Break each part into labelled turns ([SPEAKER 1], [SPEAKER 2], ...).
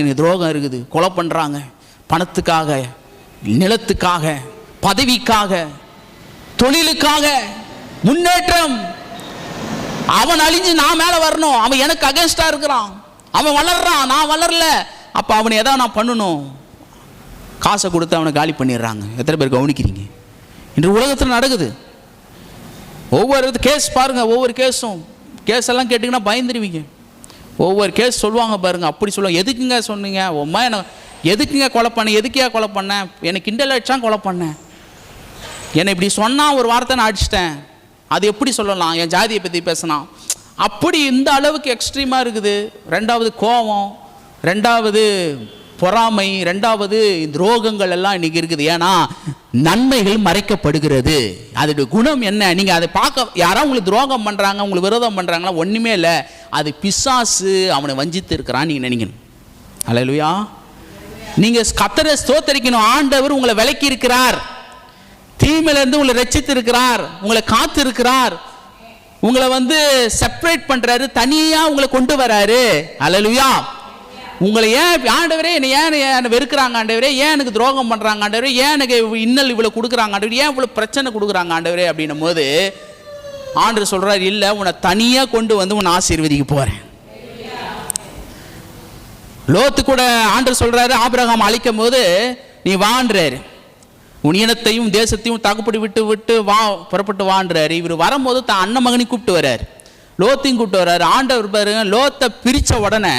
[SPEAKER 1] துரோகம் இருக்குது. கொலை பண்ணுறாங்க பணத்துக்காக நிலத்துக்காக பதவிக்காக தொழிலுக்காக முன்னேற்றம். அவன் அழிஞ்சு நான் மேலே வரணும். அவன் எனக்கு அகேன்ஸ்டாக இருக்கிறான். அவன் வளர்றான். நான் வளரல. அப்போ அவனை எதாவது நான் பண்ணணும்? காசை கொடுத்து அவனை காலி பண்ணிடுறாங்க. எத்தனை பேர் கவனிக்கிறீங்க? இன்று உலகத்தில் நடக்குது. ஒவ்வொரு கேஸ் பாருங்க. ஒவ்வொரு கேஸும் கேஸ் எல்லாம் கேட்டிங்கன்னா பயந்துருவீங்க. ஒவ்வொரு கேஸ் சொல்லுவாங்க பாருங்க அப்படி சொல்லுவாங்க. எதுக்குங்க சொன்னீங்க? உம்மா என்ன எதுக்குங்க கொலை பண்ண எதுக்கியா கொலை பண்ணேன் எனக்கு கிண்டல் அடிச்சா கொலை பண்ணேன் என்னை இப்படி சொன்னால் ஒரு வார்த்தை நான் அடிச்சிட்டேன். அது எப்படி சொல்லலாம்? என் ஜாதியை பற்றி பேசினா. அப்படி இந்த அளவுக்கு எக்ஸ்ட்ரீமாக இருக்குது. ரெண்டாவது கோபம் ரெண்டாவது பொறாமை ரெண்டாவது துரோகங்கள் எல்லாம் இன்னைக்கு இருக்குது. ஏன்னா நன்மைகள் மறைக்கப்படுகிறது. அதோட குணம் என்ன? நீங்கள் அதை பார்க்க யாராவது உங்களுக்கு துரோகம் பண்ணுறாங்க உங்களுக்கு விரோதம் பண்ணுறாங்களா ஒன்றுமே இல்லை. அது பிசாசு அவனை வஞ்சித்து இருக்கிறான் நீங்கள் நினைக்கணும். அல்லையா நீங்கள் கத்தரை ஸ்தோத்தரிக்கணும். ஆண்டவர் உங்களை விலக்கி இருக்கிறார். தீமையிலேருந்து உங்களை ரட்சித்து இருக்கிறார். உங்களை காத்து இருக்கிறார். உங்களை வந்து செப்பரேட் பண்ணுறாரு தனியாக உங்களை கொண்டு வராரு. அல்லலுயா உங்களை ஏன் ஆண்டவரே என்னை ஏன் என்னை வெறுக்கிறாங்க ஆண்டவரே? ஏன் எனக்கு துரோகம் பண்ணுறாங்க ஆண்டவரே? ஏன் எனக்கு இன்னல் இவ்வளோ கொடுக்குறாங்க ஆண்டவர்? ஏன் இவ்வளோ பிரச்சனை கொடுக்குறாங்க ஆண்டவரே? அப்படின்னும் போது ஆண்டு சொல்கிறார் இல்லை உன்னை தனியாக கொண்டு வந்து உன்னை ஆசீர்வதிக்க போகிறேன் லோத்து கூட ஆண்டு சொல்கிறாரு ஆபிரகாம் அழிக்கும் போது நீ வான்றாரு. உன் இனத்தையும் தேசத்தையும் தகுப்படி விட்டு விட்டு வா புறப்பட்டு வான்றாரு. இவர் வரும்போது தான் அண்ணன் மகனையும் கூப்பிட்டு வர்றாரு. லோத்தையும் கூப்பிட்டு வர்றாரு. ஆண்டவர் பாருங்க லோத்தை பிரித்த உடனே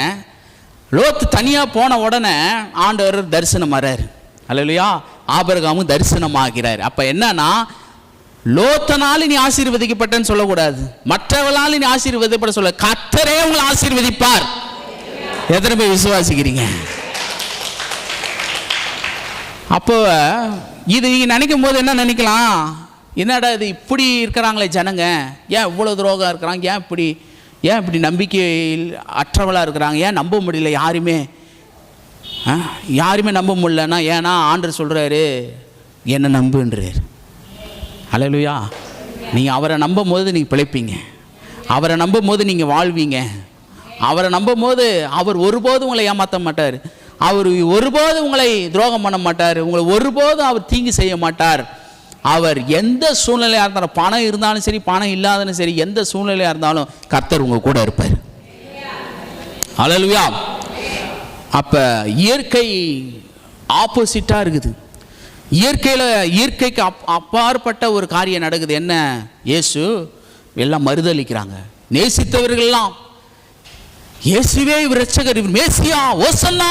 [SPEAKER 1] லோத்து தனியாக போன உடனே ஆண்டவர் தரிசனம் வர்றார். அல்லையா ஆபரகாமும் தரிசனம் ஆகிறார் அப்போ என்னன்னா லோத்தனால நீ ஆசீர்வதிக்கப்பட்டேன்னு சொல்லக்கூடாது. மற்றவளால் நீ ஆசீர்வதிப்பட சொல்ல கத்தரே உங்களை ஆசீர்வதிப்பார். எத்தனை பேர் விசுவாசிக்கிறீங்க? அப்போ இது நீங்கள் நினைக்கும் போது என்ன நினைக்கலாம்? என்னடா இது இப்படி இருக்கிறாங்களே ஜனங்க? ஏன் இவ்வளோ துரோகம் இருக்கிறாங்க? ஏன் இப்படி ஏன் இப்படி நம்பிக்கையில் அற்றவளாக இருக்கிறாங்க? ஏன் நம்ப முடியல யாருமே? ஆ? யாருமே நம்ப முடியலன்னா ஏன்னா ஆண்டர் சொல்கிறாரு என்னை நம்புன்றார். அலையலுயா நீங்கள் அவரை நம்பும் போது நீங்கள் பிழைப்பீங்க. அவரை நம்பும் போது நீங்கள் வாழ்வீங்க. அவரை நம்பும் போது அவர் ஒருபோதும் உங்களை ஏமாற்ற மாட்டார். அவர் ஒருபோதும் உங்களை துரோகம் பண்ண மாட்டார். உங்களை ஒருபோதும் அவர் தீங்கு செய்ய மாட்டார். அவர் எந்த சூழ்நிலையாக இருந்தாலும் பணம் இருந்தாலும் சரி பணம் இல்லாதனும் சரி எந்த சூழ்நிலையாக இருந்தாலும் கர்த்தர் உங்கள் கூட இருப்பார். அலலுயா அப்போ இயற்கை ஆப்போசிட்டாக இருக்குது. இயற்கையில் இயற்கைக்கு அப் அப்பாற்பட்ட ஒரு காரியம் நடக்குது. என்ன? இயேசு எல்லாம் மறுதளிக்கிறாங்க நேசித்தவர்கள்லாம். இயேசுவே இவர் ரட்சகர் இவர் மேசியா ஓசல்லா